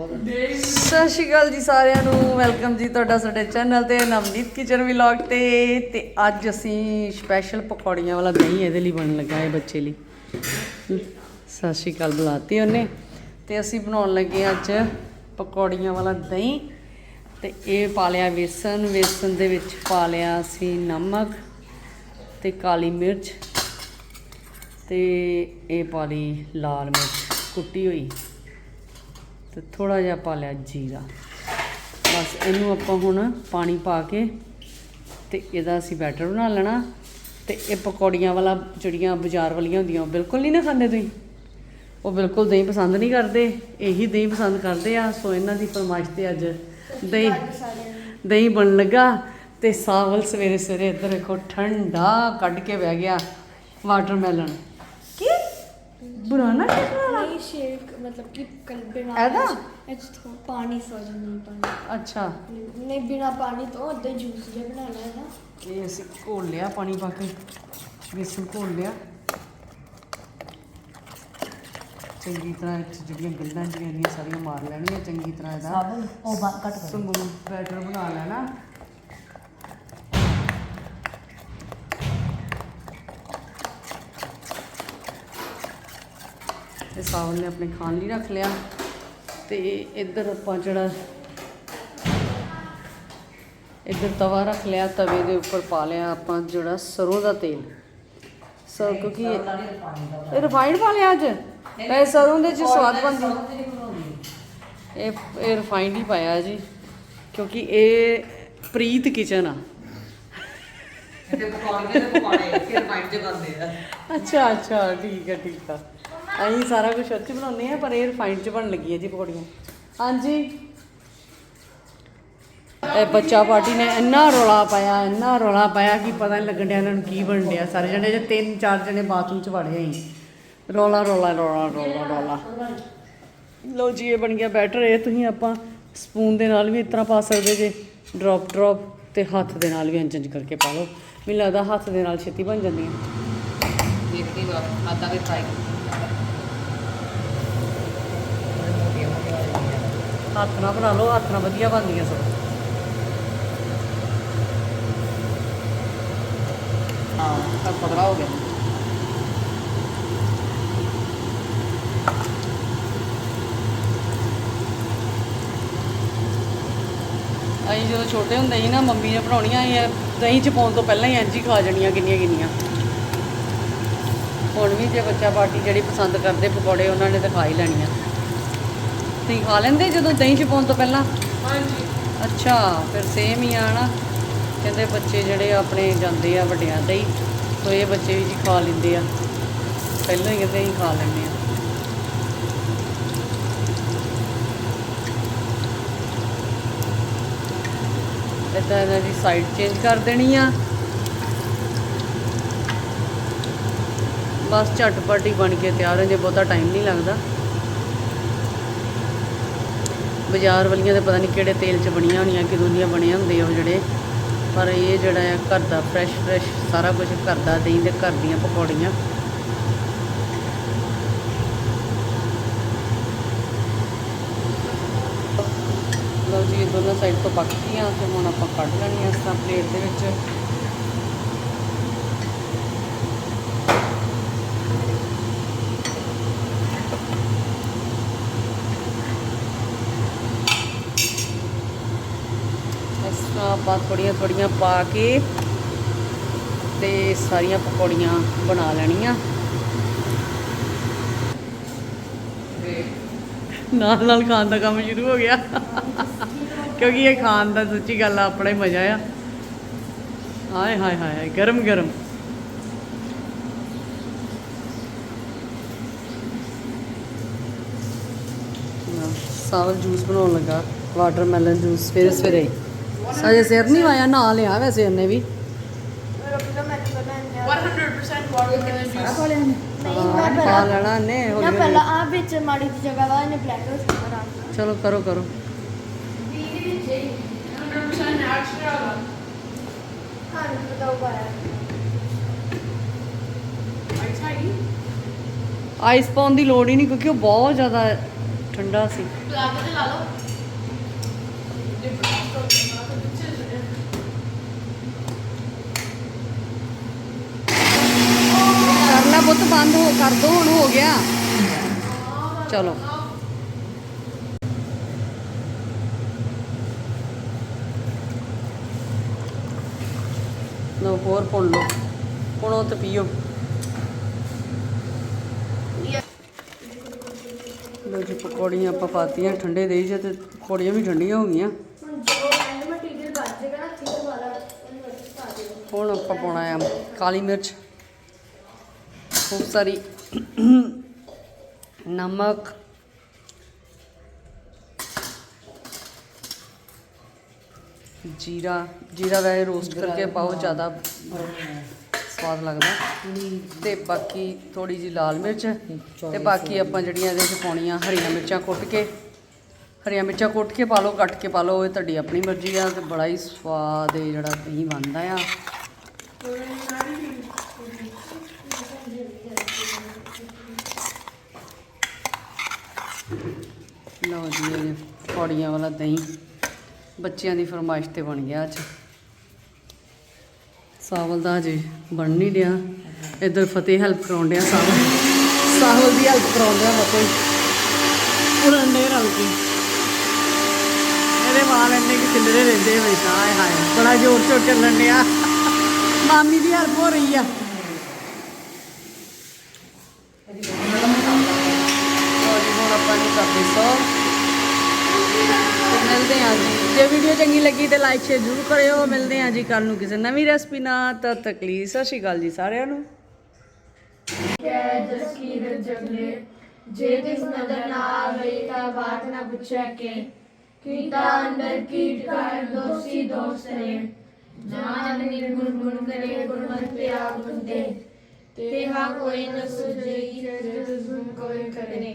ਸਤਿ ਸ਼੍ਰੀ ਅਕਾਲ ਜੀ ਸਾਰਿਆਂ ਨੂੰ, ਵੈਲਕਮ ਜੀ ਤੁਹਾਡਾ ਸਾਡੇ ਚੈਨਲ ਤੇ, ਨਵਨੀਤ ਕਿਚਨ ਵਲੌਗ ਤੇ। ਤੇ ਅੱਜ ਅਸੀਂ ਸਪੈਸ਼ਲ ਪਕੌੜੀਆਂ ਵਾਲਾ ਦਹੀਂ ਇਹਦੇ ਲਈ ਬਣਨ ਲੱਗਾ ਹੈ ਬੱਚੇ ਲਈ। ਸਤਿ ਸ਼੍ਰੀ ਅਕਾਲ, ਬੁਲਾਤੀ ਉਹਨੇ। ਤੇ ਅਸੀਂ ਬਣਾਉਣ ਲੱਗੇ ਅੱਜ ਪਕੌੜੀਆਂ ਵਾਲਾ ਦਹੀਂ। ਤੇ ਇਹ ਪਾ ਲਿਆ ਵੇਸਣ ਵੇਸਣ ਦੇ ਵਿੱਚ ਪਾ ਲਿਆ ਅਸੀਂ ਨਮਕ ਤੇ ਕਾਲੀ ਮਿਰਚ। ਤੇ ਇਹ ਪਾ ਲਈ ਲਾਲ ਮਿਰਚ, ਕੁੱਟੀ ਹੋਈ। ਤੇ ਥੋੜਾ ਜਿਹਾ ਪਾ ਲਿਆ ਜੀਰਾ। ਬਸ ਇਹਨੂੰ ਆਪਾਂ ਹੁਣ ਪਾਣੀ ਪਾ ਕੇ ਤੇ ਇਹਦਾ ਅਸੀਂ ਬੈਟਰ ਬਣਾ ਲੈਣਾ ਤੇ ਇਹ ਪਕੌੜੀਆਂ ਵਾਲਾ ਜਿਹੜੀਆਂ ਬਾਜ਼ਾਰ ਵਾਲੀਆਂ ਹੁੰਦੀਆਂ ਉਹ ਬਿਲਕੁਲ ਨਹੀਂ ਨਾ ਖਾਂਦੇ ਤੁਸੀਂ। ਉਹ ਬਿਲਕੁਲ ਦਹੀਂ ਪਸੰਦ ਨਹੀਂ ਕਰਦੇ ਇਹੀ ਦਹੀਂ ਪਸੰਦ ਕਰਦੇ ਆ। ਸੋ ਇਹਨਾਂ ਦੀ ਫਰਮਾਇਸ਼ ਤੇ ਅੱਜ ਦਹੀਂ ਦਹੀਂ ਬਣ ਲੱਗਾ ਤੇ ਸਾਵਲ ਸਵੇਰੇ ਸਵੇਰੇ ਇੱਧਰ ਦੇਖੋ ਠੰਡਾ ਕੱਢ ਕੇ ਬਹਿ ਗਿਆ ਵਾਟਰਮੈਲਨ। ਕੀ? ਬੁਰਾਨਾ ਕਿਹੜਾ ਨਹੀਂ ਸ਼ੇਕ ਮਤਲਬ ਕਿ ਕਲ ਬਿਨਾ ਇਹਦਾ? ਇਹ 'ਚ ਥੋੜ੍ਹਾ ਪਾਣੀ ਸੋਜ ਨਹੀਂ ਪਾਣੀ। ਅੱਛਾ। ਨਹੀਂ ਬਿਨਾ ਪਾਣੀ ਤੋਂ ਅੱਧੇ ਜੂਸ ਜਿਹਾ ਬਣਾਉਣਾ ਹੈ ਨਾ। ਇਹ ਅਸੀਂ ਘੋਲ ਲਿਆ ਪਾਣੀ ਪਾ ਕੇ ਬੇਸਨ ਘੋਲ ਲਿਆ। ਚੰਗੀ ਤਰ੍ਹਾਂ ਇਹ 'ਚ ਜਿਹੜੀਆਂ ਗੰਢਾਂ ਜਿਹੜੀਆਂ ਨੇ ਸਾਰੀਆਂ ਮਾਰ ਲੈਣੀਆਂ ਚੰਗੀ ਤਰ੍ਹਾਂ ਇਹਦਾ ਸਾਬਣ ਉਹ ਬਾ ਕੱਟ ਕਰ। ਸਮੂਹ ਬੈਟਰ ਬਣਾ ਲੈਣਾ। ਇਹ ਸਾਵਲ ਨੇ ਆਪਣੇ ਖਾਣ ਲਈ ਰੱਖ ਲਿਆ। ਤੇ ਇੱਧਰ ਆਪਾਂ ਜਿਹੜਾ ਇੱਧਰ ਤਵਾ ਰੱਖ ਲਿਆ ਤਵੇ ਦੇ ਉੱਪਰ ਪਾ ਲਿਆ ਆਪਾਂ ਜਿਹੜਾ ਸਰੋਂ ਦਾ ਤੇਲ। ਸਰ ਕਿਉਂਕਿ ਇਹ ਰਿਫਾਈਂਡ ਪਾ ਲਿਆ ਅੱਜ? ਇਹ ਸਰੋਂ ਦੇ ਚ ਸਵਾਦ ਬਣਦੀ। ਇਹ ਇਹ ਰਿਫਾਈਂਡ ਹੀ ਪਾਇਆ ਜੀ ਕਿਉਂਕਿ ਇਹ ਪ੍ਰੀਤ ਕਿਚਨ ਆ। ਤੇ ਪਕੌੜੇ ਤੇ ਪਕੌੜੇ ਫਿਰ ਮਾਈਂਡ ਚ ਕਰਦੇ ਆ। ਅੱਛਾ ਅੱਛਾ ਠੀਕ ਆ ਠੀਕ ਆ। ਅਸੀਂ ਸਾਰਾ ਕੁਝ ਉੱਥੇ ਬਣਾਉਂਦੇ ਆ ਪਰ ਇਹ ਰਿਫਾਈਂਡ ਚ ਬਣ ਲੱਗੀ ਹੈ ਜੀ ਪਕੌੜੀਆਂ। ਹਾਂਜੀ। ਇਹ ਬੱਚਾ ਪਾਰਟੀ ਨੇ ਇੰਨਾ ਰੌਲਾ ਪਾਇਆ, ਇੰਨਾ ਰੌਲਾ ਪਾਇਆ ਕਿ ਪਤਾ ਨਹੀਂ ਲੱਗਣ ਡਿਆ ਇਹਨਾਂ ਨੂੰ ਕੀ ਬਣ ਡਿਆ। ਸਾਰੇ ਜਣੇ ਜੇ ਤਿੰਨ, ਚਾਰ ਜਣੇ ਬਾਥਰੂਮ ਚ ਵੜੇ ਸੀ। ਰੌਲਾ ਰੌਲਾ ਰੌਲਾ ਰੌਲਾ ਰੌਲਾ। ਲੋ ਜੀ, ਇਹ ਬਣ ਗਿਆ ਬੈਟਰ ਇਹ ਤੁਸੀਂ ਆਪਾਂ ਸਪੂਨ ਦੇ ਨਾਲ ਵੀ ਇਸ ਤਰ੍ਹਾਂ ਪਾ ਸਕਦੇ ਜੇ। ਡ੍ਰੌਪ ਡ੍ਰੌਪ ਤੇ ਹੱਥ ਦੇ ਨਾਲ ਵੀ ਇੰਜ ਇੰਜ ਕਰਕੇ ਪਾ ਲਓ। ਮੈਨੂੰ ਲੱਗਦਾ ਹੱਥ ਦੇ ਨਾਲ ਛੇਤੀ ਬਣ ਜਾਂਦੀਆਂ ਦੇਖਦੀ ਵਾ ਆਦਾ ਵੀ ਟਰਾਈ ਹੱਥ ਨਾਲ ਬਣਾ ਲਓ ਹੱਥ ਨਾਲ ਵਧੀਆ ਬਣਦੀਆਂ ਸਭ। ਹਾਂ ਤਾਂ ਪਤਲਾ ਹੋ ਗਿਆ। ਅਸੀਂ ਜਦੋਂ ਛੋਟੇ ਹੁੰਦੇ ਸੀ ਨਾ ਮੰਮੀ ਨੇ ਬਣਾਉਣੀਆਂ ਇਹ ਦਹੀਂ ਚ ਪਾਉਣ ਤੋਂ ਪਹਿਲਾਂ ਹੀ ਇੰਝ ਹੀ ਖਾ ਜਾਣੀਆਂ ਕਿੰਨੀਆਂ ਕਿੰਨੀਆਂ। ਹੁਣ ਵੀ ਜੇ ਬੱਚਾ ਪਾਰਟੀ ਜਿਹੜੀ ਪਸੰਦ ਕਰਦੇ ਪਕੌੜੇ ਉਹਨਾਂ ਨੇ ਤਾਂ ਖਾ ਹੀ ਲੈਣੀਆਂ। ਤੁਸੀਂ ਖਾ ਲੈਂਦੇ ਜਦੋਂ ਦਹੀਂ ਚ ਪਾਉਣ ਤੋਂ ਪਹਿਲਾਂ? ਹਾਂਜੀ। ਅੱਛਾ ਫਿਰ ਸੇਮ ਹੀ ਆ ਨਾ। ਕਹਿੰਦੇ ਬੱਚੇ ਜਿਹੜੇ ਆਪਣੇ ਜਾਂਦੇ ਆ ਵੱਡਿਆਂ ਦੇ ਹੀ ਸੋ ਇਹ ਬੱਚੇ ਵੀ ਜੀ ਖਾ ਲੈਂਦੇ ਆ। ਪਹਿਲਾਂ ਹੀ ਕਹਿੰਦੇ ਅਸੀਂ ਖਾ ਲੈਂਦੇ ਆ। ਇਦਾਂ ਇਹਨਾਂ ਦੀ ਸਾਈਡ ਚੇਂਜ ਕਰ ਦੇਣੀ ਆ। ਬਸ ਝਟਪਟ ਹੀ ਬਣ ਕੇ ਤਿਆਰ ਹੋ ਜੇ ਬਹੁਤਾ ਟਾਈਮ ਨਹੀਂ ਲੱਗਦਾ। ਬਾਜ਼ਾਰ ਵਾਲੀਆਂ ਦੇ ਪਤਾ ਨਹੀਂ ਕਿਹੜੇ ਤੇਲ 'ਚ ਬਣੀਆਂ ਹੋਣੀਆਂ, ਕਿਦੋਂ ਦੀਆਂ ਬਣੀਆਂ ਹੁੰਦੀਆਂ ਉਹ ਜਿਹੜੇ। ਪਰ ਇਹ ਜਿਹੜਾ ਹੈ ਘਰ ਦਾ ਫਰੈਸ਼ ਫਰੈਸ਼ ਸਾਰਾ ਕੁਝ ਘਰ ਦਾ, ਦਹੀਂ ਦੇ ਘਰ ਦੀਆਂ ਪਕੌੜੀਆਂ। ਲਓ ਜੀ, ਦੋਨੋਂ ਸਾਈਡ ਤੋਂ ਪੱਕ ਗਈਆਂ ਤੇ ਹੁਣ ਆਪਾਂ ਕੱਢ ਲੈਣੀਆਂ ਇਸ ਤਰ੍ਹਾਂ ਪਲੇਟ ਦੇ ਵਿੱਚ ਇਸ ਤਰ੍ਹਾਂ ਆਪਾਂ ਥੋੜੀਆਂ ਥੋੜੀਆਂ ਪਾ ਕੇ ਤੇ ਸਾਰੀਆਂ ਪਕੌੜੀਆਂ ਬਣਾ ਲੈਣੀਆਂ। ਨਾਲ ਨਾਲ ਖਾਣ ਦਾ ਕੰਮ ਸ਼ੁਰੂ ਹੋ ਗਿਆ। ਕਿਉਂਕਿ ਇਹ ਖਾਣ ਦਾ ਸੱਚੀ ਗੱਲ ਆ, ਆਪਣਾ ਹੀ ਮਜ਼ਾ ਆ। ਹਾਏ ਹਾਏ ਹਾਏ ਗਰਮ ਗਰਮ। ਸਾਵਲ ਜੂਸ ਬਣਾਉਣ ਲੱਗਾ, ਵਾਟਰਮੈਲਨ ਜੂਸ, ਸਵੇਰੇ ਸਵੇਰੇ। ਅਜੇ ਸਿਰ ਨਹੀਂ ਵਾਇਆ ਨਾ ਲਿਆ ਵੈਸੇ ਵੀ। ਨਹੀਂ ਮੈਂ ਪਹਿਲਾਂ ਲੈਣਾ ਨੇ ਪਹਿਲਾਂ ਆ ਵਿੱਚ ਮਾੜੀ ਜਗ੍ਹਾ ਵਾ ਇਹਨੇ ਬਲੈਕ ਕਰਾ ਚਲੋ ਕਰੋ ਕਰੋ। ਹਾਂ ਬਤਾਓ ਪਾਇਆ ਆਈਸ ਪਾਉਣ ਦੀ ਲੋੜ ਹੀ ਨਹੀਂ ਕਿਉਂਕਿ ਉਹ ਬਹੁਤ ਜ਼ਿਆਦਾ ਠੰਡਾ ਸੀ। ਤੇ ਲਾ ਲਓ। ਕਰਨਾ ਬਲਾਸਟ ਪੁੱਤ ਬੰਦ ਹੋ, ਕਰ ਦੋ, ਹੁਣ ਹੋ ਗਿਆ। ਚਲੋ। ਲਓ, ਹੋਰ ਪੁਣ ਲਓ। ਪੁਣੋ ਤੇ ਪੀਓ। ਲੋ ਜੀ, ਪਕੌੜੀਆਂ ਆਪਾਂ ਪਾਤੀਆਂ। ਠੰਡੇ ਦੇਈ ਜੇ ਤੇ ਪਕੌੜੀਆਂ ਵੀ ਠੰਡੀਆਂ ਹੋ ਗਈਆਂ ਹੁਣ ਜੋ ਐਂਡ ਮਟੀਰੀਅਲ ਬਚ ਜਾਏਗਾ ਨਾ ਠੀਕ ਵਾਲਾ ਉਹਨੂੰ ਵਿੱਚ ਪਾ ਦਿਓ ਹੁਣ ਆਪਾਂ ਪਾਉਣਾ ਆ? ਕਾਲੀ ਮਿਰਚ। ਖੂਬ ਸਾਰੀ ਨਮਕ। ਜੀਰਾ। ਜੀਰਾ ਵੈਸੇ ਰੋਸਟ ਕਰਕੇ ਪਾਓ, ਜ਼ਿਆਦਾ ਸਵਾਦ ਲੱਗਦਾ। ਤੇ ਬਾਕੀ ਥੋੜੀ ਜੀ ਲਾਲ ਮਿਰਚ। ਤੇ ਬਾਕੀ ਆਪਾਂ ਜਿਹੜੀਆਂ ਇਹਦੇ ਵਿੱਚ ਪਾਉਣੀਆਂ ਹਰੀਆਂ ਮਿਰਚਾਂ ਕੁੱਟ ਕੇ। ਹਰੀਆਂ ਮਿਰਚਾਂ ਕੁੱਟ ਕੇ ਪਾ ਲਓ, ਕੱਟ ਕੇ ਪਾ ਲਓ ਇਹ ਤੁਹਾਡੀ ਆਪਣੀ ਮਰਜ਼ੀ ਆ ਤੇ ਬੜਾ ਹੀ ਸਵਾਦ ਇਹ ਜਿਹੜਾ ਦਹੀਂ ਬਣਦਾ ਆ। ਲਓ ਜੀ, ਇਹ ਪਕੌੜੀਆਂ ਵਾਲਾ ਦਹੀਂ ਬੱਚਿਆਂ ਦੀ ਫਰਮਾਇਸ਼ ਤੇ ਬਣ ਗਿਆ ਅੱਜ। ਸਾਵਲ ਦਾ ਅਜੇ ਬਣ ਨਹੀਂ ਡਿਆ ਇੱਧਰ ਫਤਿਹ ਹੈਲਪ ਕਰਾਉਣ ਡਿਆ ਸਾਵਲ। ਸਾਵਲ ਦੀ ਹੈਲਪ ਕਰਾਉਣ ਡਿਆ ਫਤਿਹ ਉਰਨ ਦੇ ਰਲ ਕੇ ਇਹਦੇ ਵਾਲ ਇੰਨੇ ਕਿ ਖਿਲਰੇ ਰਹਿੰਦੇ ਹਮੇਸ਼ਾ ਹਾਏ ਹਾਏ, ਬੜਾ ਜ਼ੋਰ ਸ਼ੋਰ ਚੱਲਣ ਡਿਆ। ਮਾਮੀ ਦੀ ਹੈਲਪ ਹੋ ਰਹੀ ਆ। ਮਿਲਦੇ ਹਾਂ ਜੀ। ਜੇ ਵੀਡੀਓ ਚੰਗੀ ਲੱਗੀ ਤੇ ਲਾਈਕ ਸ਼ੇਅਰ ਜ਼ਰੂਰ ਕਰਿਓ। ਮਿਲਦੇ ਹਾਂ ਜੀ ਕੱਲ ਨੂੰ ਕਿਸੇ ਨਵੀਂ ਰੈਸਪੀ ਨਾਲ। ਤਦ ਤੱਕ ਲਈ ਸਤਿ ਸ਼੍ਰੀ ਅਕਾਲ ਜੀ ਸਾਰਿਆਂ ਨੂੰ। ਕੈ ਜਸਕੀਰ ਜਗਲੇ। ਜੇ ਤਿਸ ਨਦਰ ਨਾ ਆਵੇ ਤਾਂ ਬਾਤ ਨਾ ਪੁੱਛੈ ਕੇ। ਕੀਤਾ ਅੰਦਰ ਕੀਟ ਕਰ ਦੋਸੀ ਦੋਸਤ ਨੇ। ਜਾਨ ਨਿਰਗੁਣ ਗੁਣ ਕਰੇ, ਗੁਣਵੰਤ ਆਪ ਹੁੰਦੇ। ਤੇ ਹਾ ਕੋਈ ਨ ਸੁਝੇ ਜਿਸ ਗੁਣ ਕੋਈ ਕਰੇ।